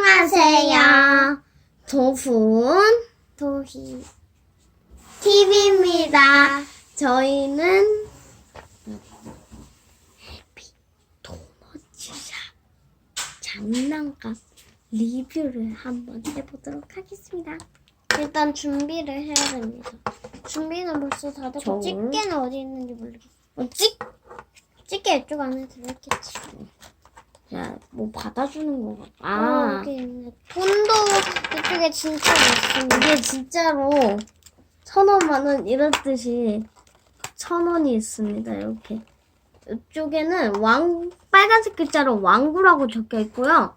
안녕하세요. 도훈 도희 TV입니다. 저희는 해피 도너츠샵 장난감 리뷰를 한번 해보도록 하겠습니다. 일단 준비를 해야 됩니다. 준비는 벌써 다 됐고 저- 집게는 어디 있는지 모르겠어. 어, 찍! 집게 이쪽 안에 들어있겠지. 자, 뭐 받아주는 거 같아. 아 아, 여기 있네. 돈도 이쪽에 진짜 많습니다. 이게 진짜로 천 원, 만 원 이런 뜻이 천 원이 있습니다. 이렇게. 이쪽에는 왕, 빨간색 글자로 왕구라고 적혀 있고요.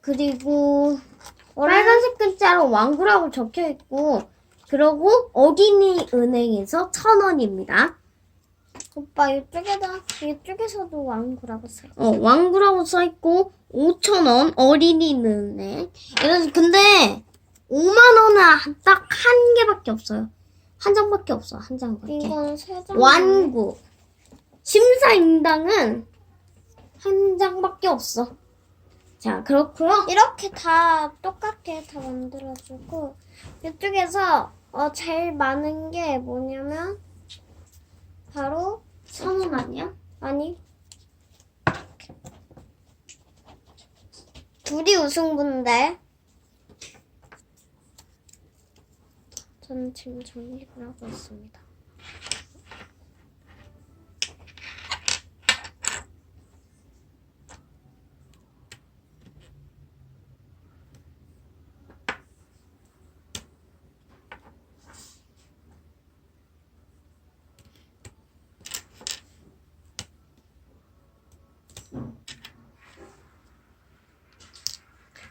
그리고 빨간색 글자로 왕구라고 적혀 있고, 그리고 어린이 은행에서 천 원입니다. 오빠 이쪽에다 이쪽에서도 왕구라고 써. 어, 왕구라고 써 있고 5천 원 어린이 은행. 이런 근데 5만 원은 딱 한 개밖에 없어요. 한 장밖에 없어. 한 장밖에. 이건 세 장. 완구. 심사 인당은 한 장밖에 없어. 자, 그렇고요. 이렇게 다 똑같게 다 만들어주고 이쪽에서 어, 제일 많은 게 뭐냐면 바로 천원 아니야? 아니 둘이 우승부인데 저는 지금 정리를 하고 있습니다.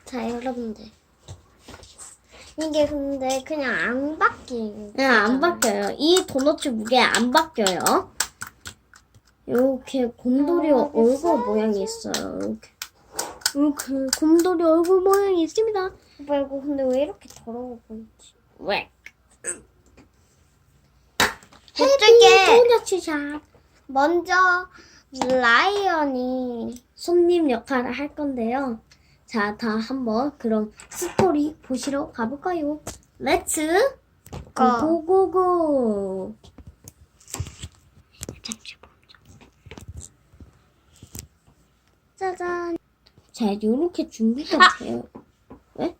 자 여러분들 이게 근데 그냥 안 바뀌는 네, 안 바뀌어요. 이 도너츠 무게 안 바뀌어요. 이렇게 곰돌이 어, 얼굴. 모양이 있어요. 이렇게. 이렇게 곰돌이 얼굴 모양이 있습니다. 오빠 이거 근데 왜 이렇게 더러워 보이지? 왜? 이쪽에 도너츠샵. 먼저 라이언이 손님 역할을 할 건데요. 자, 다 한번 그럼 스토리 보시러 가볼까요? 렛츠 고. 고고고. 짜잔 자, 요렇게 준비가 돼요. 왜?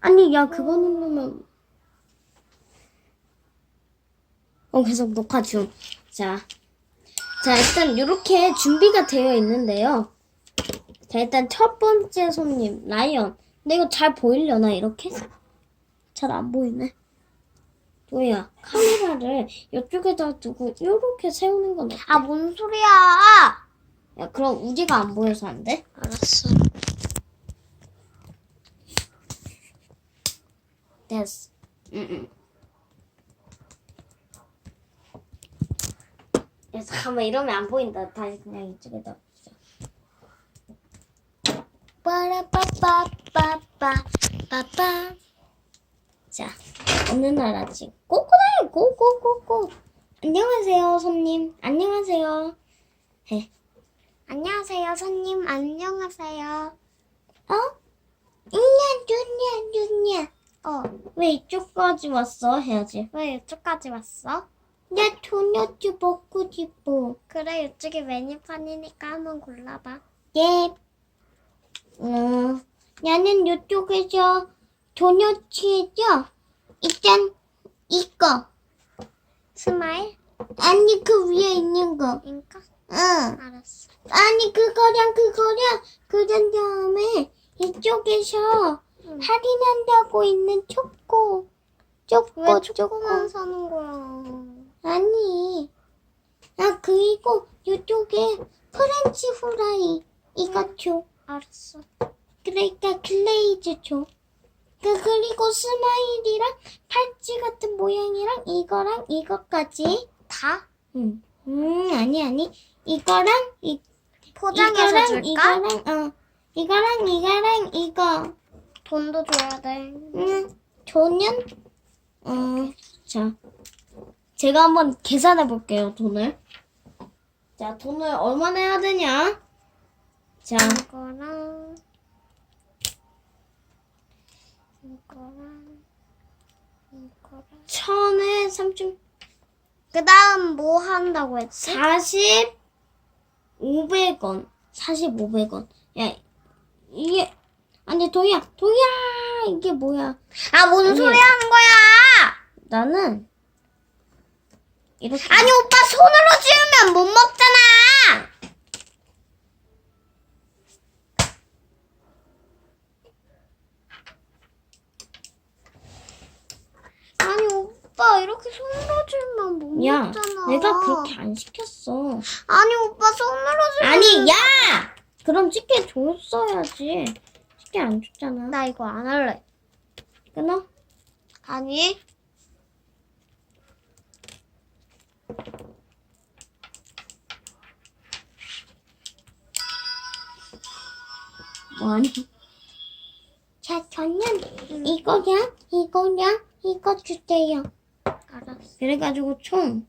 아니, 야, 그거 누르면. 어, 계속 녹화 중. 자. 자, 일단 요렇게 준비가 되어 있는데요. 자, 일단 첫 번째 손님, 라이언. 근데 이거 잘 보이려나, 이렇게? 잘 안 보이네. 도희야, 카메라를 이쪽에다 두고 요렇게 세우는 건 어때? 아 뭔 소리야 야, 그럼 우지가 안 보여서 안 돼? 알았어 됐어. 응, 야, 잠깐만, 이러면 안 보인다. 다시 그냥 이쪽에다. 빠라빠빠빠빠 빠빠. 자, 어느 나라지? 꼬꼬다요, 꼬꼬꼬꼬. 안녕하세요, 손님. 안녕하세요. 해. 안녕하세요 손님 안녕하세요 어? 누냐, 누냐, 누냐. 어왜 이쪽까지 왔어? 해야지. 왜 이쪽까지 왔어? 나 도넛 먹고 싶어. 그래 이쪽이 메뉴판이니까 한번 골라봐 예. 어, 나는 이쪽에서 도넛이죠? 일단 이거. 스마일? 아니 그 위에 있는 거. 인가? 응. 알았어 아니 그거랑 그거랑 그런 다음에 이쪽에서 응. 할인한다고 있는 초코. 초코 왜 초코. 초코만 사는 거야 아니. 아 그리고 이쪽에 프렌치 후라이 이거 줘. 알았어 그러니까 글레이즈 줘. 그 그리고 스마일이랑 팔찌 같은 모양이랑 이거랑 이거까지. 다? 응. 음 아니 아니 이거랑 이 포장해서 이거랑 줄까? 이거랑 어 이거랑 이거랑 이거. 돈도 줘야 돼 응. 조년. 어자 제가 한번 계산해 볼게요 돈을. 자 돈을 얼마나 해야 되냐? 자 이거랑 이거랑 이거랑. 천에 30, 그 다음 뭐 한다고 했지? 40, 500원. 40, 500원. 야, 이게, 아니, 도희야, 도희야! 이게 뭐야. 아, 뭔 아니. 소리 하는 거야? 나는, 이렇게. 아니, 오빠 손으로 지으면 못 먹잖아! 아니, 오빠 이렇게 손으로 지으면 못 야, 먹잖아. 내가 그렇게 안 시켰어. 아니, 오빠 손으로 지으면. 아니, 야! 그럼 집게 줬어야지. 집게 안 줬잖아. 나 이거 안 할래. 끊어? 아니. 뭐하니? 자, 저는 이거랑, 이거랑, 이거 주세요. 그래가지고 총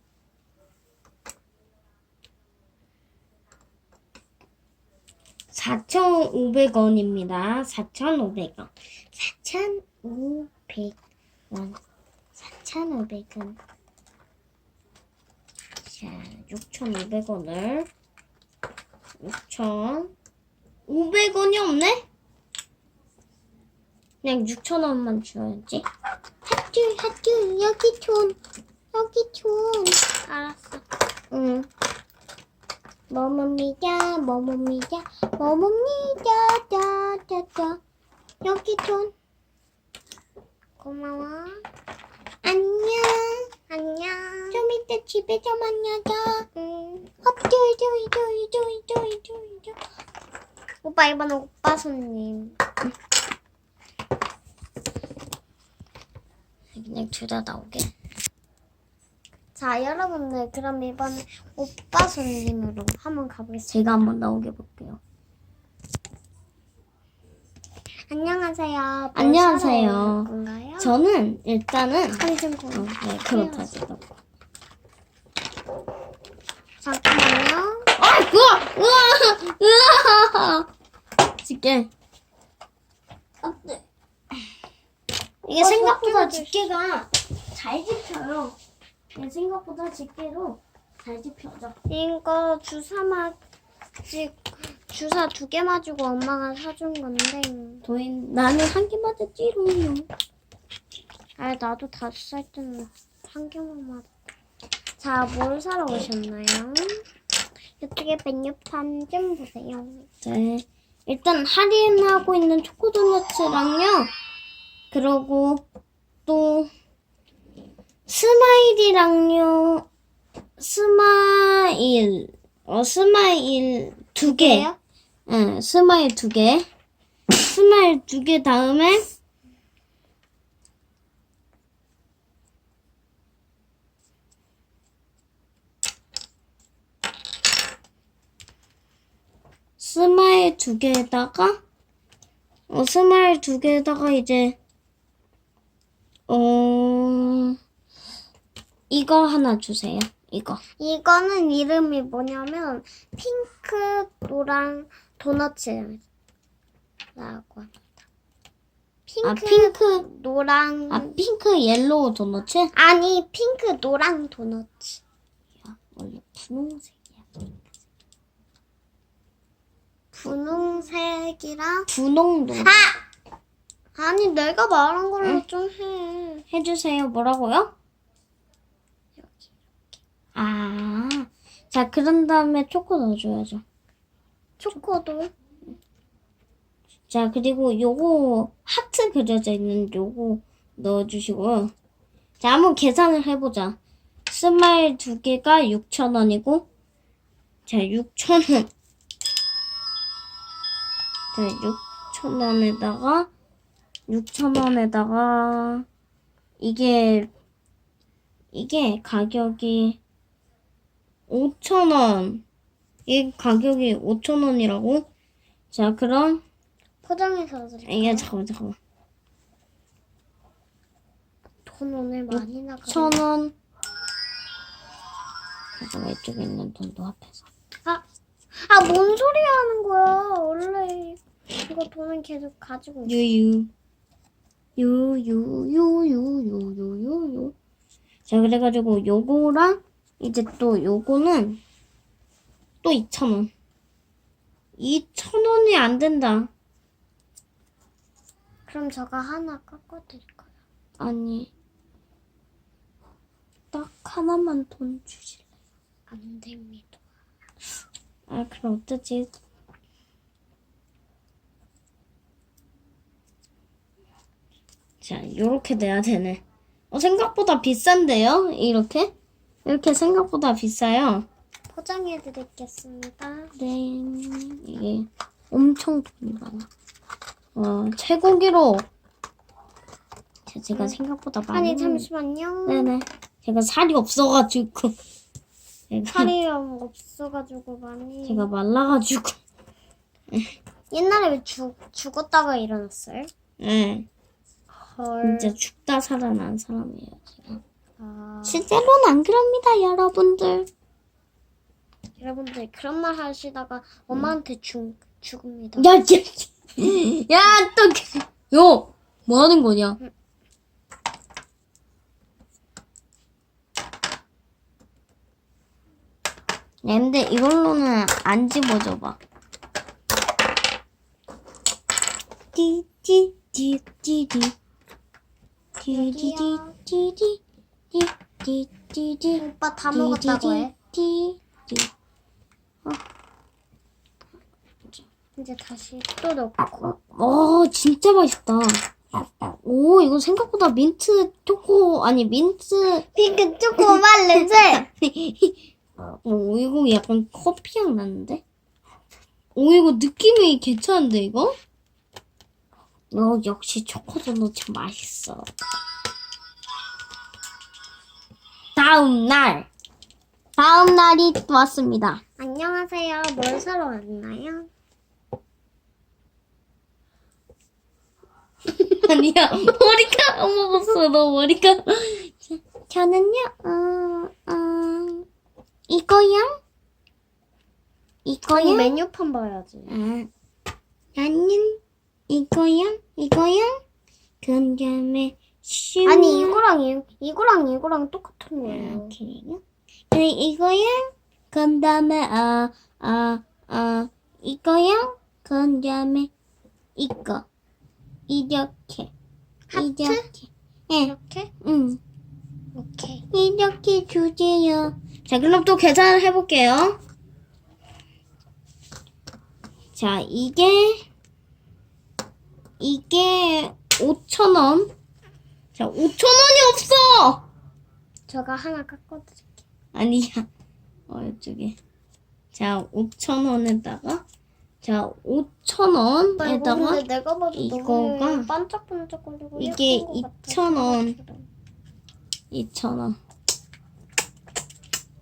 (4,500원입니다) (4,500원) (4,500원) (4,500원) 자 (6,500원을) (6,500원이 없네) 그냥 6,000원만 줘야지. 하트 하트 여기 돈 여기 돈 알았어. 응. 뭐뭡니다, 뭐뭡니다, 뭐뭡니다, 다다다. 여기 돈. 고마워. 안녕. 안녕. 좀 이따 집에서 만나자. 응. 엎드려드려드려드려드려. 오빠 이번엔 오빠 손님. 그냥 둘 다 나오게. 자 여러분들 그럼 이번에 오빠 손님으로 한번 가보겠습니다. 제가 한번 나오게 볼게요. 안녕하세요. 뭘 안녕하세요. 건가요? 저는 일단은 고. 어, 네, 그렇다. 잠깐만요. 아, 우와, 우와, 우와. 집게. 안돼. 이게 어, 생각보다. 집게가 잘 집혀요. 이게 생각보다 집게로 잘 집혀져. 이거 주사 맞지 주사 두 개 맞고 엄마가 사준 건데. 도인 나는 한 개 맞았지롱요. 아 나도 다섯 살 때는 한 개만 맞. 자, 뭘 사러 오셨나요? 이쪽에 메뉴판 좀 보세요. 네. 일단 할인하고 있는 초코도너츠랑요. 그러고 또 스마일이랑요. 스마일. 어 스마일 두 개. 개요? 응, 스마일 두 개. 스마일 두 개 다음에 스마일 두 개에다가 어 스마일 두 개에다가 이제 어 이거 하나 주세요. 이거. 이거는 이름이 뭐냐면 핑크 노랑 도너츠라고 합니다. 핑크, 아 핑크 노랑 아 핑크 옐로우 도너츠? 아니 핑크 노랑 도너츠. 원래 분홍색이야. 분홍색이랑 분홍 도아 아니 내가 말한 걸로 좀 해. 해주세요. 뭐라고요? 아, 자 그런 다음에 초코 넣어줘야죠. 초코도 자 그리고 요거 하트 그려져 있는 요거 넣어주시고요. 자 한번 계산을 해보자. 스마일 두 개가 6,000원이고 자 6,000원 자 6,000원에다가 6,000원에다가 이게 이게 가격이 5,000원 이 가격이 5,000원이라고? 자 그럼 포장해서 드릴게요. 이게 잠깐만 잠깐만 돈 오늘 많이 나가. 천 원. 잠깐만 이쪽에 있는 돈도 합해서. 아, 아, 뭔 소리 하는 거야? 원래 이거 돈은 계속 가지고 있어. 유유. 요요요요요요요. 자, 그래가지고 요거랑 이제 또 요거는 또 2,000원. 2,000원이 안 된다. 그럼 저가 하나 깎아드릴까요? 아니. 딱 하나만 돈 주실래? 안 됩니다. 아, 그럼 어쩌지? 자, 요렇게 내야 되네. 어, 생각보다 비싼데요? 이렇게? 이렇게 생각보다 비싸요. 포장해 드리겠습니다. 네, 이게 엄청 돈이 많아. 와, 최고기로. 자, 제가 생각보다 많이. 아니 잠시만요. 네네. 제가 살이 없어가지고. 제가, 살이 없어가지고 많이. 제가 말라가지고. 옛날에 왜 죽, 죽었다가 일어났어요? 네. 헐. 진짜 죽다 살아난 사람이에요, 제가. 아, 실제로는 안 그럽니다, 여러분들. 여러분들 그런 말 하시다가 엄마한테 죽, 죽습니다. 야, 야, 야, 또, 요, 뭐 하는 거냐? 야, 근데 이걸로는 안 집어줘봐. 띠띠띠띠띠. 띠띠띠띠 띠. 띠띠띠띠. 오빠 다 먹었다고 해. 띠띠띠. 이제 다시 또 넣고. 어, 진짜 맛있다. 오, 이거 생각보다 민트 초코, 아니, 민트, 핑크 초코 맛 냄새. 오, 이거 약간 커피향 나는데? 오, 이거 느낌이 괜찮은데, 이거? 어, 역시 초코도넛 참 맛있어. 다음 날. 다음 날이 왔습니다. 안녕하세요. 뭘 사러 왔나요? 아니야, 머리카락 먹었어, 너 머리카락. 자, 저는요, 어, 어, 이거요? 아니 이거요? 메뉴판 봐야지. 아, 나는 이거요? 이거요? 그 다음 에슈 아니 이거랑 이, 이거랑 이거랑 똑같은 거예요. 그래요? 네, 이거요? 그 다음에 아, 아, 아, 이거요? 그 다음에 이거 이렇게 하트? 이렇게 예, 이렇게? 응. 오케이. 이렇게 주세요. 자, 그럼 또 계산을 해볼게요. 자, 이게, 이게 5,000원. 자, 5,000원이 없어! 저가 하나 깎아드릴게요. 아니야. 어, 이쪽에. 자, 5,000원에다가, 자, 나 이거 5,000원에다가, 근데 내가 봐도 이거가 너무 반짝반짝거리고 이게 예쁜 것 같아. 2,000원. 2,000원.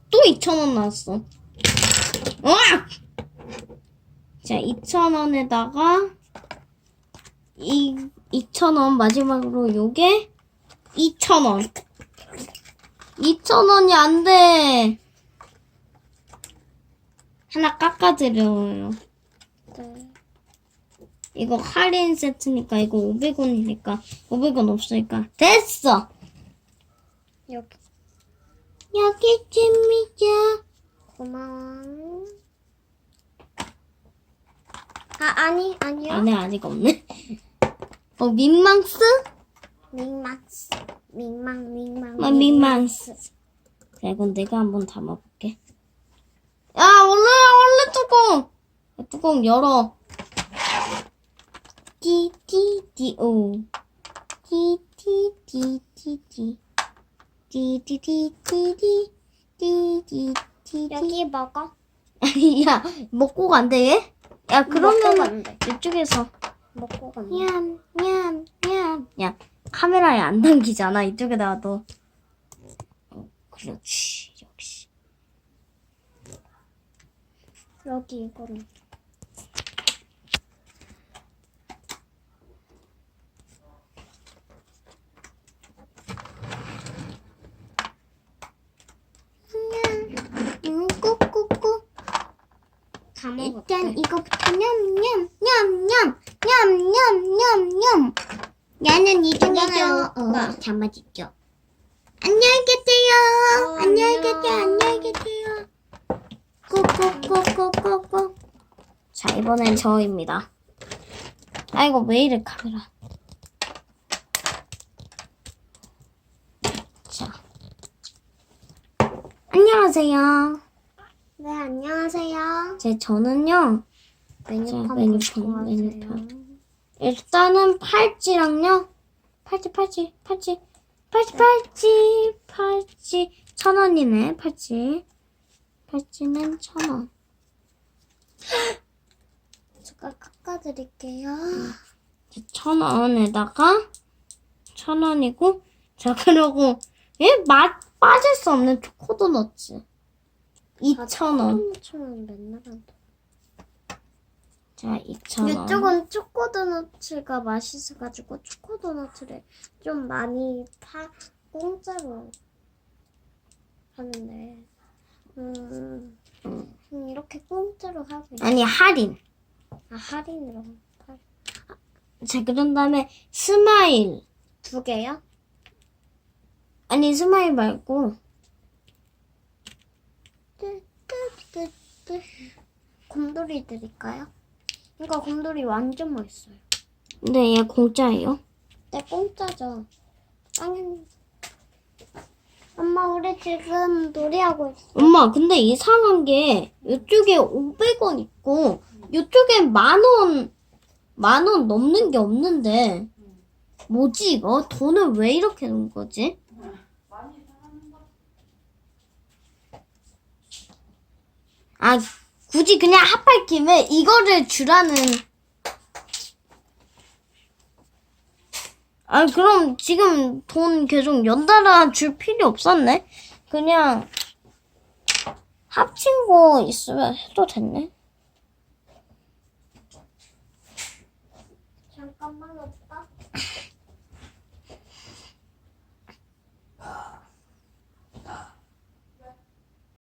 또 2,000원 나왔어. 와! 자, 2,000원에다가 이 2,000원 마지막으로 요게 2,000원. 2,000원이 안 돼. 하나 깎아드려요. 네. 이거 할인 세트니까 이거 500원이니까 500원 없으니까 됐어. 여기 여기 있습니다. 고마워. 아 아니 아니요. 안에 아직 없네. 어 민망스? 민망스. 민망 민망. 아, 민망스. 자 이건 내가 한번 담아볼게. 야 원래 원래 뚜껑. 야, 뚜껑 열어. 띠띠띠 오. 띠띠띠띠띠. 띠 띠띠띠띠. 띠 띠띠띠. 여기 먹어. 야 먹고 간대 얘? 야 그러면. 이쪽에서 먹고 간대. 냠, 냠, 냠. 야, 카메라에 안 담기잖아. 이쪽에 놔둬. 어, 그렇지. 역시. 여기 이거는. 음, 꾹꾹꾹. 다 먹었대. 일단 이거부터 냠, 냠, 냠, 냠, 냠, 냠, 냠, 냠. 나는 이 잠아있죠. 안녕히 계세요. 어, 안녕히 안녕. 계세요. 안녕히 계세요. 꾹꾹꾹꾹꾹꾹. 자, 이번엔 저입니다. 아이고, 왜 이래, 카메라. 자. 안녕하세요. 네, 안녕하세요. 제 저는요, 메뉴판 자, 메뉴판. 메뉴판. 일단은 팔찌랑요. 팔찌, 팔찌, 팔찌. 팔찌, 팔찌, 팔찌. 천 원이네, 팔찌. 팔찌는 천 원. 제가 깎아드릴게요. 천 원에다가 천 원이고 자 그리고 얘맛 빠질 수 없는 초코도넛츠 이천 원. 초코도넛은 맨날 한다. 자 이천 원. 이쪽은 초코도넛가 맛있어가지고 초코도넛을 좀 많이 파 공짜로 하는데 음, 음, 이렇게 공짜로 하고. 아니 할인. 아 할인으로 팔. 자 그런 다음에 스마일. 두 개요? 아니 스마일 말고 곰돌이 드릴까요? 이거 곰돌이 완전 맛있어요. 근데 얘 공짜예요. 네, 공짜죠. 당연히. 엄마, 우리 지금 놀이하고 있어. 엄마 근데 이상한 게 이쪽에 500원 있고 이쪽에 만 원, 만 원 넘는 게 없는데 뭐지 이거? 돈을 왜 이렇게 넣은 거지? 아 굳이 그냥 합할 김에 이거를 주라는. 아 그럼 지금 돈 계속 연달아 줄 필요 없었네. 그냥 합친 거 있으면 해도 됐네. 잠깐만.